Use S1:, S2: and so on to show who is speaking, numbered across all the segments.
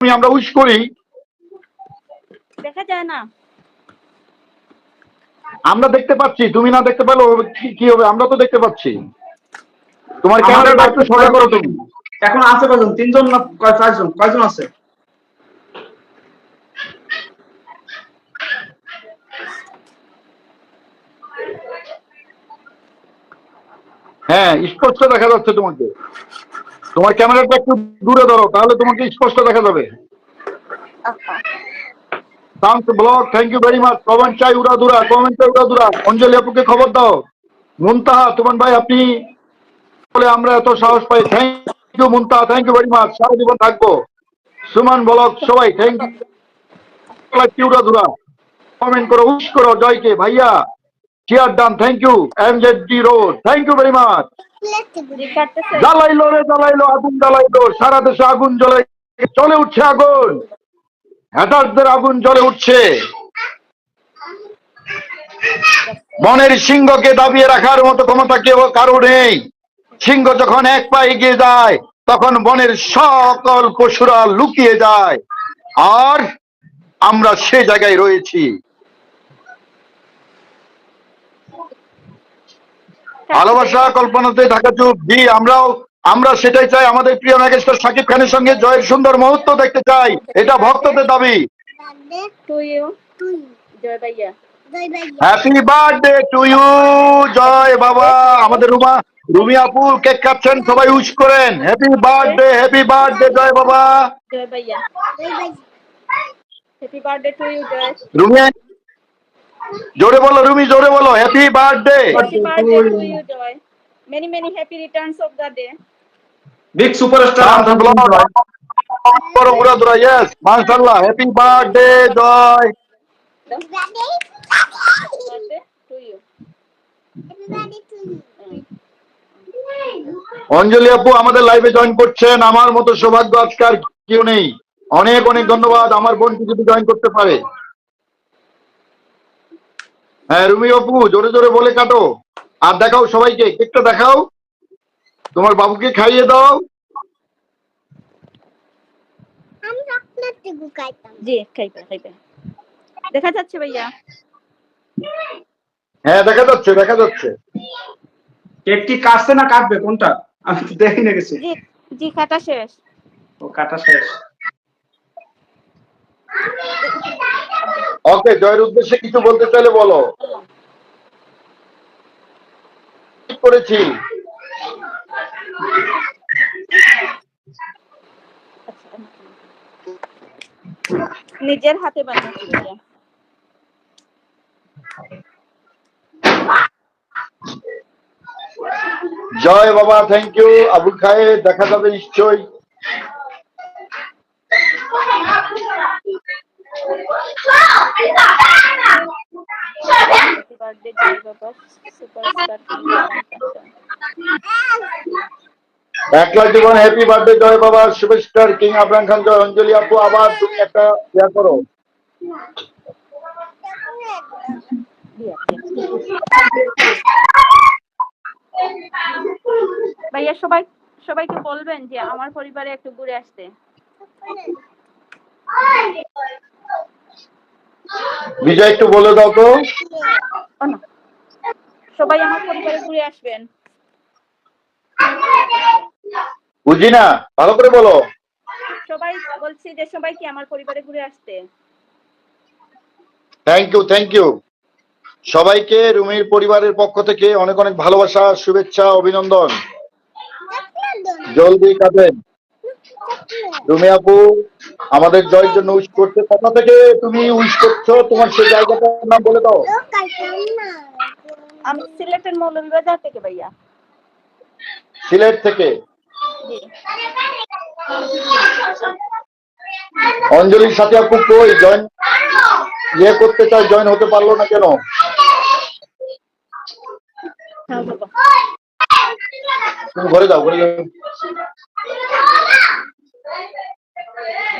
S1: আমরা উইশ করি।
S2: দেখা যায় না।
S1: আমরা দেখতে পাচ্ছি তুমি না দেখতে পেল কি- হবে? আমরা তো দেখতে পাচ্ছি। তোমার ক্যামেরাটা একটু সোজা করো তুমি।
S3: এখন আছে কয়জন? তিনজন না কয়- চারজন? কয়জন আছে?
S1: হ্যাঁ স্পষ্ট দেখা যাচ্ছে তোমাকে। তোমার ক্যামেরাটা একটু দূরে ধরো তাহলে তোমাকে স্পষ্ট দেখা যাবে। Sound block thank you very much comment চাই উড়াদুরা কমেন্ট চাই উড়াদুরা অঞ্জলি আপুকে খবর দাও। মুনতাহা তোমার ভাই আপনি বলে আমরা এত সাহস পাই। Thank you Muntaha thank you very much সারা জীবন থাকব। সুমান ব্লক সবাই থ্যাংক ইউ উড়াদুরা কমেন্ট করো উইশ করো জয়কে। ভাইয়া chair thank you M Z D road thank you very much
S2: জি
S1: জ্বালাইলো রে, জ্বালাইলো, আগুন জ্বালাইলো। সারা দেশে আগুন জ্বলে চলে উঠছে আগুন। হ্যাটারদের আগুন জ্বলে উঠছে। বনের সিংহকে দাবিয়ে রাখার মতো ক্ষমতা কেউ, কারও নেই। সিংহ যখন এক পা এগিয়ে যায়, তখন বনের সকল পশুরা লুকিয়ে যায়। আর আমরা সে জায়গায় রয়েছি। ভালোবাসা কল্পনাতে ঢাকা চুপ জি আমরাও আমরা সেটাই চাই। আমাদের প্রিয় মেগাস্টার সাকিব খানের সঙ্গে জয়ের সুন্দর মুহূর্ত দেখতে চাই। এটা ভক্তদের দাবি। Happy birthday to you Joy বাবা। আমাদের রুমা রুমি আপু কেক কাটছেন সবাই উইশ করেন। Happy birthday happy birthday Joy বাবা।
S2: জয় ভাইয়া। Happy birthday to you Joy.
S1: Rumi জোরে বলো রুমি জোরে বলো। Happy birthday
S2: happy birthday to you Joy many many happy returns of the day
S3: big superstar
S1: বড় উড়া দুরা ইয়েস মাশাআল্লাহ happy birthday Joy
S2: birthday to you
S1: Anjali আপু আমাদের লাইভে জয়েন করছেন। আমার মতো সৌভাগ্য আজকার কেউ নেই। অনেক অনেক ধন্যবাদ। আমার বোনকে যদি জয়েন করতে পারে। হ্যাঁ রুমি আপু জোরে জোরে বলে কাটো। আর দেখাও সবাইকে কেকটা দেখাও। তোমার বাবুকে খাইয়ে দাও।
S2: জি খাইবে খাইবে। দেখা যাচ্ছে ভাইয়া?
S1: হ্যাঁ দেখা যাচ্ছে দেখা যাচ্ছে।
S3: কেক কি কাটছে না কাটবে? কোনটা? আমি তো দেখি না গেছি
S2: জি জি কাটা শেষ।
S3: ও কাটা শেষ।
S1: ওকে জয়ের উদ্দেশ্যে কিছু বলতে চাইলে বলো। করেছি।
S2: নিজের হাতে বানিয়েছি
S1: জয় বাবা থ্যাংক ইউ আবুল খায়ে দেখা যাবে নিশ্চয়ই। জীবন হ্যাপি বার্থডে জয় বাবা সুপারস্টার কিং আবরাম খান জয় অঞ্জলি আপু আবার তুমি একটা ইয়া করো।
S2: ভাইয়া সবাই সবাইকে বলবেন যে আমার পরিবারে একটু ঘুরে আসতে।
S1: বিজয় একটু বলে দাও তো।
S2: সবাই আমার পরিবারে ঘুরে আসবেন।
S1: বুঝি না ভালো করে বলো।
S2: সবাই বলছি যে সবাই কি আমার পরিবারে ঘুরে আসতে?
S1: থ্যাংক ইউ থ্যাংক ইউ সবাইকে রুমির পরিবারের পক্ষ থেকে অনেক অনেক ভালোবাসা শুভেচ্ছা অভিনন্দন। জলদি কাটেন রুমি আপু আমাদের জয়ের জন্য উইশ করতে কোথা থেকে তুমি উইশ করছ? তোমার সেই জায়গাটার নাম বলে দাও।
S2: আমি সিলেটের মৌলভীবাজার থেকে ভাইয়া।
S1: সিলেট থেকে? অঞ্জলির সাথে আপু কই? জয়েন ইয়ে করতে চাই জয়েন হতে পারল না কেন?
S2: হ্যাঁ
S1: তুমি ঘরে যাও ঘরে যাও।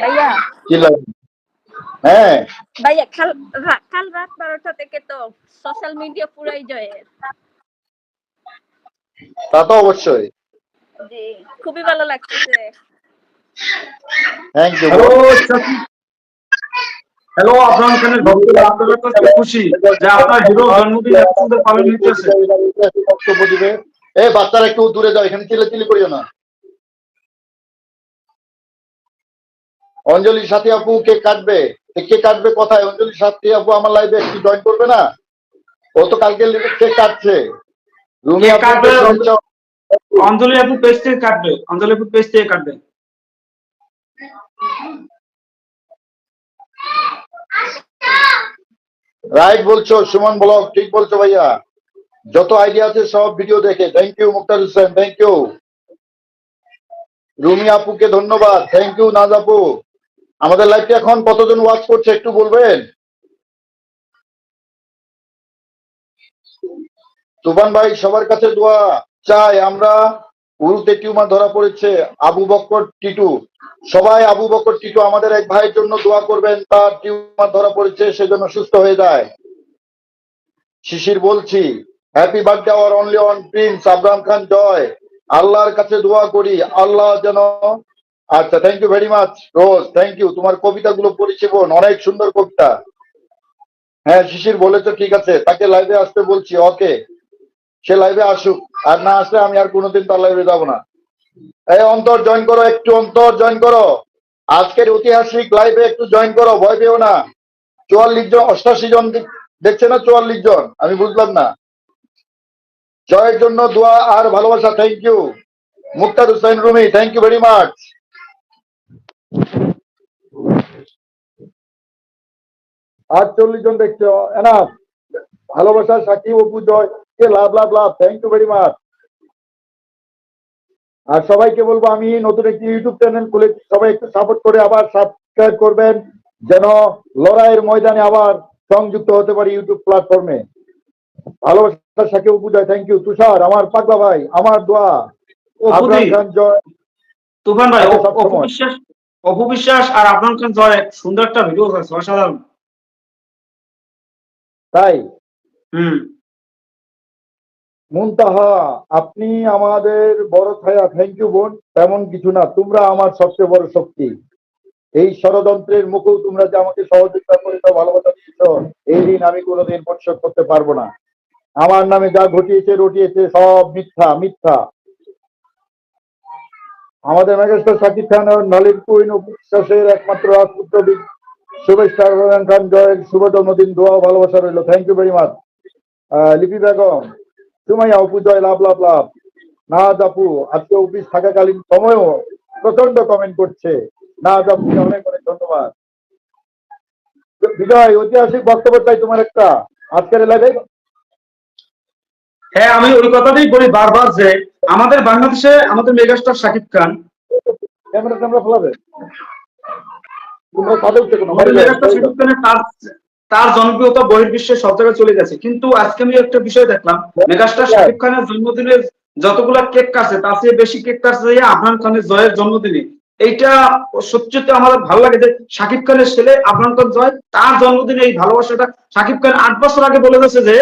S2: ভাইয়া।
S1: কি লাগে? হ্যাঁ।
S2: ভাইয়া কাল কাল রাত বারোটা থেকে তো সোশ্যাল মিডিয়া পুরাই জয়ের।
S1: তা তো অবশ্যই।
S2: জি খুবই ভালো লাগতেছে।
S1: থ্যাংক ইউ
S3: হ্যালো আফরান খানের ভক্তরা আপনারা তো খুশি যে আপনার হিরো জন্মদিন এত সুন্দর পালন হচ্ছে
S1: বক্তব্য দিবে এ বাচ্চারা একটু দূরে যাও এখানে চিল্লাচিল্লি করিও না। অঞ্জলি সাথী আপু কে কাটবে? কে কাটবে কোথায়? অঞ্জলি সাথী আপু আমার লাইভে একটু জয়েন করবে না? ও তো কালকে কে কাটছে? রুমি
S3: কাটবে? অঞ্জলি আপু পেজ থেকে কাটবে। অঞ্জলি আপু পেজ থেকে কাটবে।
S1: রাইট বলছো সুমন ব্লগ ঠিক বলছো ভাইয়া। যত আইডিয়া আছে সব ভিডিও দেখে। Thank you Muktar Hossain thank you Rumi আপুকে ধন্যবাদ। থ্যাংক ইউ নাজ আপু। আমাদের লাইভটা এখন কতজন ওয়াচ করছে একটু বলবেন? তুফান ভাই, সবার কাছে দোয়া চাই। আমরা উরুতে টিউমার ধরা পড়েছে, আবু বক্কর টিটু। সবাই আবু বক্কর টিটু, আমাদের এক ভাইয়ের জন্য দোয়া করবেন, তার টিউমার ধরা পড়েছে সেজন্য সুস্থ হয়ে যায়। শিশির বলছি happy birthday our only on prince Abram Khan Joy. আল্লাহর কাছে দোয়া করি, আল্লাহ যেন আচ্ছা thank you very much Roj thank you তোমার কবিতাগুলো পড়েছি বোন অনেক সুন্দর কবিতা। হ্যাঁ শিশির বলেছ, ঠিক আছে, তাকে লাইভে আসতে বলছি, ওকে। সে লাইভে আসুক, আর না আসলে আমি আর কোনোদিন তার লাইভে যাব না। এই অন্তর জয়েন করো, একটু অন্তর জয়েন করো। আজকের ঐতিহাসিক লাইভে একটু জয়েন করো, ভয় পেও না। চুয়াল্লিশ জন, অষ্টাশি জন দেখছে না চুয়াল্লিশ জন? আমি বুঝলাম না। জয়ের জন্য দোয়া আর ভালোবাসা thank you Muktar Hussain Rumi thank you very much আটচল্লিশ জন দেখছ এনাফ ভালোবাসা সাকিব অপু জয় কে love love love. Thank you very much আর সবাইকে বলব আমি নতুন একটি ইউটিউব চ্যানেল খুলেছি সবাই একটু সাপোর্ট করে আবার সাবস্ক্রাইব করবেন যেন লড়াইয়ের ময়দানে আবার সংযুক্ত হতে পারি ইউটিউব প্ল্যাটফর্মে ভালোবাসা সাকিব অপু জয় থ্যাংক ইউ তুষার আমার পাগলা ভাই আমার দোয়া।
S3: অপুদি
S1: খান জয়।
S3: তুফান ভাই
S1: আচ্ছা,
S3: অপু
S1: সবসময়।
S3: অপু বিশ্বাস অপু বিশ্বাস আর আফরান খান জয়। সুন্দর একটা ভিডিও আছে অসাধারণ।
S1: তাই?
S3: হুম।
S1: মুনতাহা আপনি আমাদের বড় ছায়া থ্যাংক ইউ বোন তেমন কিছু না তোমরা আমার সবচেয়ে বড় শক্তি। এই ষড়যন্ত্রের মুখেও তোমরা যে আমাকে সহযোগিতা করেছ ভালোবাসা দিয়েছ এই ঋণ আমি কোনোদিন পরিশোধ করতে পারব না। আমার নামে যা ঘটিয়েছে রটিয়েছে সব মিথ্যা মিথ্যা। আমাদের মেগাস্টার সাকিব খান নলিন কুইন ও বিশ্বাসের একমাত্র রাজপুত্র শুভেচ্ছা ইমরান খান জয়ের শুভ জন্মদিন দোয়া ভালোবাসা রইল। Thank you very much Lipi Begum Sumaiya Apu Joy love love love. Naz আপু আজকে অফিস থাকাকালীন সময়ও প্রচণ্ড কমেন্ট করছে। নাজ আপুকে অনেক অনেক ধন্যবাদ। বিজয় ঐতিহাসিক বক্তব্য চাই তোমার একটা। আজকের লাইভে
S3: হ্যাঁ আমি ওই কথাটাই বলি বারবার যে আমাদের বাংলাদেশে আমাদের megastar Shakib Khan.
S1: Camera camera ফেলাবে তোমরা তাদের থেকে
S3: তার জনপ্রিয়তা বহির্বিশ্বে সব জায়গায় চলে গেছে। কিন্তু আজকে আমি একটা বিষয় দেখলাম মেগাস্টার শাকিব খানের জন্মদিনের যতগুলা কেক তার চেয়ে বেশি কেক আফরান খানের জয়ের জন্মদিনে। এইটা সত্যি আমাদের ভালো লাগে যে শাকিব খানের ছেলে আফরান খান জয় তার জন্মদিনে এই ভালোবাসাটা শাকিব খান আট বছর আগে বলে গেছে যে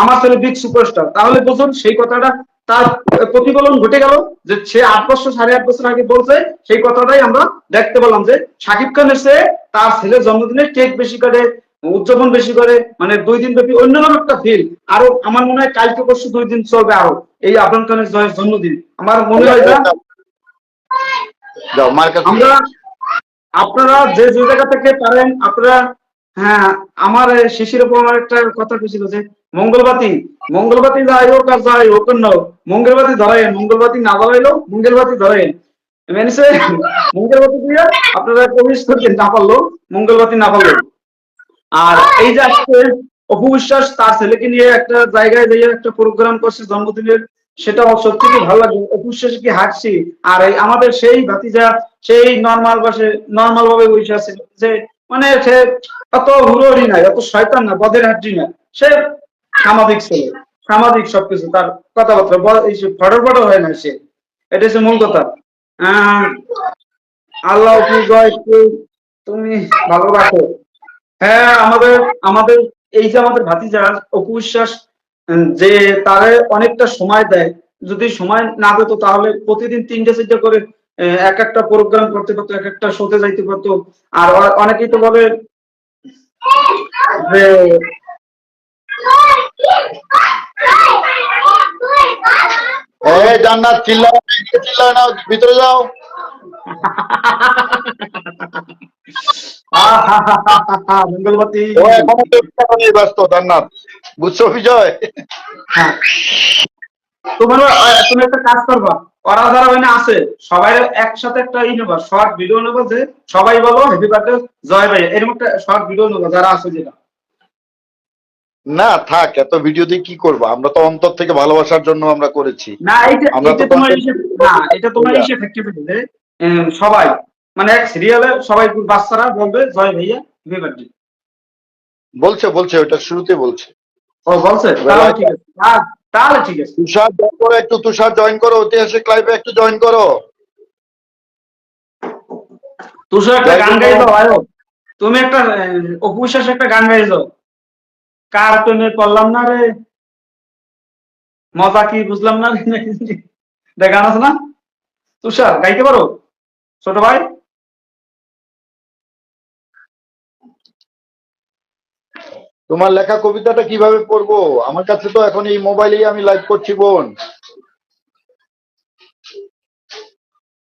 S3: আমার ছেলে বিগ সুপারস্টার তাহলে বুঝুন সেই কথাটা তার প্রতিফলন ঘটে গেল যে সে আট বছর সাড়ে আট বছর আগে বলছে সেই কথাটাই আমরা দেখতে পেলাম যে শাকিব খান এসে তার ছেলের জন্মদিনে কেক বেশি কাটে উদযাপন বেশি করে মানে দুই দিন ব্যাপী অন্যরকম একটা ফিল আরও আমার মনে হয় কালকে পরশু দুই দিন চলবে আরও এই আফরান খানের জয়ের জন্মদিন। আমার মনে হয় আমরা আপনারা যে যে জায়গা থেকে পারেন আপনারা হ্যাঁ আমার শিশির উপর আমার একটা কথা ছিল যে, মঙ্গলবাতি মঙ্গলবাতি যাই হোক আর যাই হোক মঙ্গলবাতি ধরেন, মঙ্গলবাতি না মঙ্গলবাতি মেনসে মঙ্গলবাতি দিয়ে আপনারা প্রবেশ না পারল মঙ্গলবাতি না পারল আর এই যে আজকে তার ছেলেকে নিয়ে একটা জায়গায় একটা প্রোগ্রাম করছে জন্মদিনের, সেটা সত্যি কি ভালো লাগে? অপু বিশ্বাস কি হাঁটছি? আর এই আমাদের সেই ভাতিজা, সেই নর্মাল বসে নর্মাল ভাবে বসে আছে, যে মানে সে অত হুড়োড়ি নাই অত শয়তান না বদের হাড্ডি না সে সামাজিক ছেলে, সামাজিক সবকিছু, তার কথাবার্তা এই ফটো ফটো হয় না সে, এটা হচ্ছে মূল কথা। আল্লাহ তুমি ভালো রাখো হ্যাঁ আমাদের আমাদের, এই যে আমাদের ভাতিজা, অপু বিশ্বাস যে তারে অনেকটা সময় দেয়, যদি সময় না দিত তাহলে প্রতিদিন তিনটে, চারটে করে এক একটা প্রোগ্রাম করতে পারতো, এক একটা শোতে যাইতে পারতো। আর অনেকেই তো বলে
S1: এই জান্নাত চিল্লায় না, চিল্লায় না ভিতরে যাও।
S3: মঙ্গলবতী।
S1: ও এখনও ব্যস্ত জান্নাত। বুঝছ বিজয়।
S3: তোমার তুমি একটা কাজ করবা। ওরা যারা ওখানে আছে সবাই একসাথে একটা ই নেবা শর্ট ভিডিও নেবা যে সবাই বলো হ্যাপি বার্থডে জয় ভাই এরকম একটা শর্ট ভিডিও নেবা যারা আছে যেটা।
S1: না থাক এত ভিডিও দিয়ে কি করব? আমরা তো অন্তর থেকে ভালোবাসার জন্য আমরা করেছি।
S3: না এটা এটা তোমার না এটা তোমার যে সবাই মানে এক সিরিয়ালে সবাই বাচ্চারা বলবে জয় ভাইয়া হ্যাপি বার্থডে
S1: বলছে বলছে ওটা শুরুতে বলছে।
S3: ও বলছে? ঠিক আছে। তাহলে- ঠিক আছে।
S1: তুষার জয়েন করো একটু তুষার জয়েন করো ঐতিহাসিক লাইভে একটু জয়েন করো।
S3: তুষার একটা গান গাই দাও আয়ো তুমি একটা অপুশ্বাস একটা গান গাই দাও কার প্রেমে পড়লাম না রে? মজা কি বুঝলাম না রে? গান আছে না? তুষার গাইতে পারো? ছোট ভাই?
S1: তোমার লেখা কবিতাটা কীভাবে পড়ব? আমার কাছে তো এখন এই মোবাইলেই আমি লাইভ করছি বোন।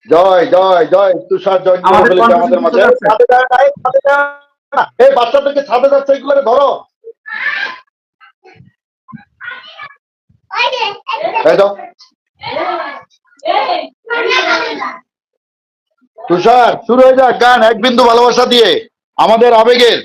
S1: জয় জয় জয় তুষার
S3: আমাদের
S1: মাঝে। না, এই ছাদে বাচ্চাদেরকে যাচ্ছে এগুলোকে ধরো। তুষার শুরু হয়ে যাক গান। এক বিন্দু ভালোবাসা দিয়ে আমাদের আবেগের।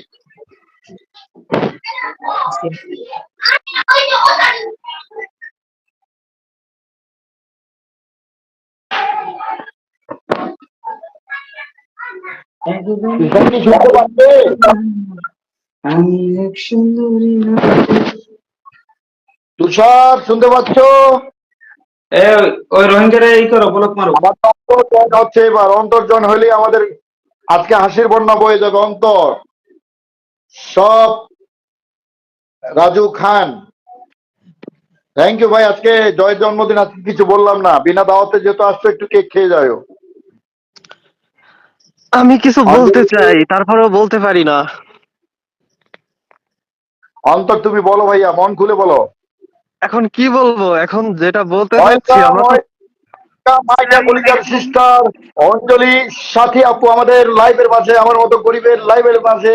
S1: তুষার শুনতে পাচ্ছে?
S3: ওই রোহিঙ্গারে এই করো বলক মারো।
S1: হচ্ছে এবার অন্তর্জন হলে আমাদের আজকে হাসির বন্যা বয়ে যাবে অন্তর। সব রাজু খান। থ্যাংক ইউ ভাই। আজকে জয়ের জন্মদিন আজকে কিছু বললাম না। বিনা দাওয়াতে যেহেতু আসছো একটু কেক খেয়ে যাও
S4: আমি কিছু বলতে চাই তারপরেও বলতে পারি না।
S1: অন্তর তুমি বলো ভাইয়া মন খুলে বলো।
S4: এখন কি বলব? এখন যেটা বলতে চাচ্ছি আমরা
S1: অঞ্জলি সাথী আপু আমাদের লাইভের মাঝে আমার মতো গরিবের লাইভের মাঝে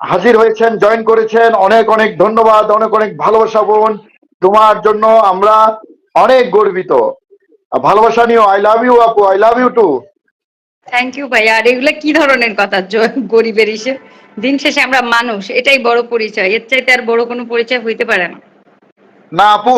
S1: হাজির হয়েছেন জয়েন করেছেন। অনেক অনেক ধন্যবাদ অনেক অনেক ভালোবাসা বোন। তোমার জন্য আমরা অনেক গর্বিত। ভালোবাসা নিও। আই লাভ ইউ আপু। I love you too
S5: thank you ভাই আর এগুলা কি ধরনের কথা? গরিবের হিসেব দিন শেষে আমরা মানুষ। এটাই বড় পরিচয়। এর চাইতে আর বড় কোনো পরিচয় হইতে পারে না।
S1: না আপু